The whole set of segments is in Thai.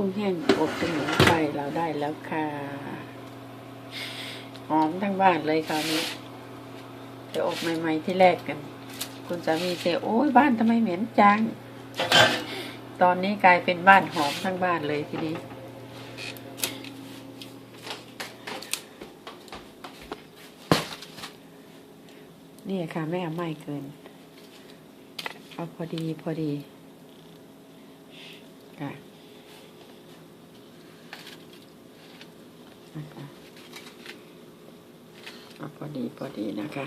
กุ้งแห้งอบสมุนไพรเราได้แล้วค่ะ หอมทั้งบ้านเลยคราวนี้จะอบใหม่ ๆ ที่แรกกัน คุณสามีเซโอ้ยบ้านทำไมเหม็นจัง ตอนนี้กลายเป็นบ้านหอมทั้งบ้านเลยทีนี้นี่ค่ะแม่เอาไม่เกิน เอาพอดีพอดีค่ะ นะคะเอาพอดีพอดีนะคะ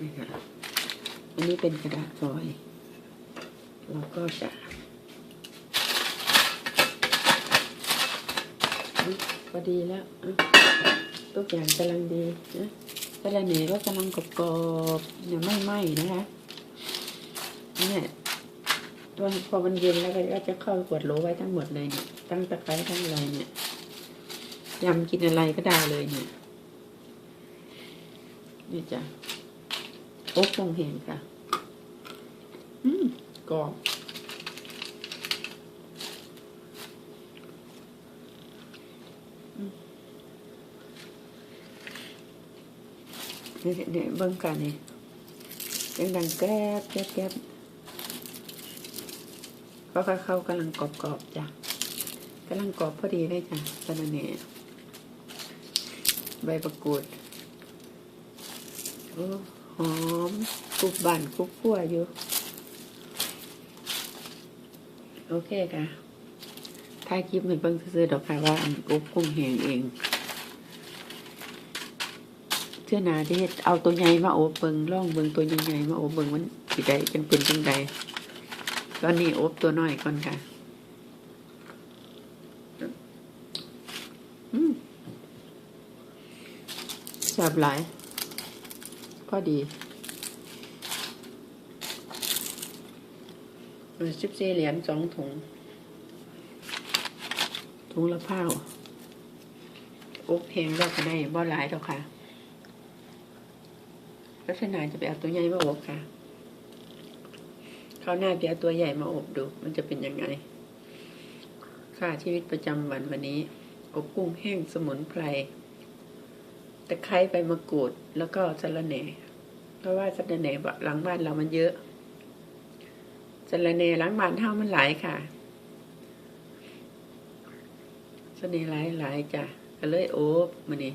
นี่ค่ะอันนี้เป็นกระดาษฟอยล์เราก็จะอุ๊ย พอดีแล้วทุกอย่างกำลังดีนะต่ละเหนก็กำลังกรอบๆเนี่ยไม่ไหม้นะคะเนี่ยตัวพอมันเย็นแล้วก็จะเข้าขวดโหลไว้ทั้งหมดเลยเนี่ยตั้งตะไคร้ทั้งอะไรเนี่ยยำกินอะไรก็ได้เลยเนี่ยนี่จ้ะโอ๊กคงเห็นค่ะ อืมกรอบอืมเนี่เนี่ยเบิ่งกันนี่เสียงดังแกรบแกรบแกรบเพราะเขากำลังกรอบๆจ้ะกำลังกรอบพอดีเลยจ้ะตะเน่ใบประกรูดโอ้หอมกรุบบั่นกรุบขั่วอยู่ โอเคค่ะถ่ายคลิปให้เบิ่งซื่อดอกค่ะว่าอันอบกุ้งแหงเองเชื่อนาเฮ็ดเอาตัวใหญ่มาอบเบิงล่องเบิงตัวใหญ่ๆมาอบเบิงมันสิได้จังเป็นจังใดตอนนี้อบตัวน้อยก่อนค่ะอืมแซ่บหลายพอดีสิบสี่เหรียญสองถุง ถุงละเผาอบแพงเราก็ได้บ่หลายดอกค่ะ ลักษณะจะไปเอาตัวใหญ่มาอบค่ะคราวหน้าไปเอาตัวใหญ่มาอบดู มันจะเป็นยังไง ค่าชีวิตประจำวันวันนี้ อบกุ้งแห้งสมุนไพรตะไคร้ใบมะกรูดแล้วก็สะระแหน่ เพราะว่าสะระแหน่หลังบ้านเรามันเยอะสะระแหน่หลังบ้านเท่ามันหลายค่ะสะระแหน่หลายหลายจ้ะก็เลยโอบมานี่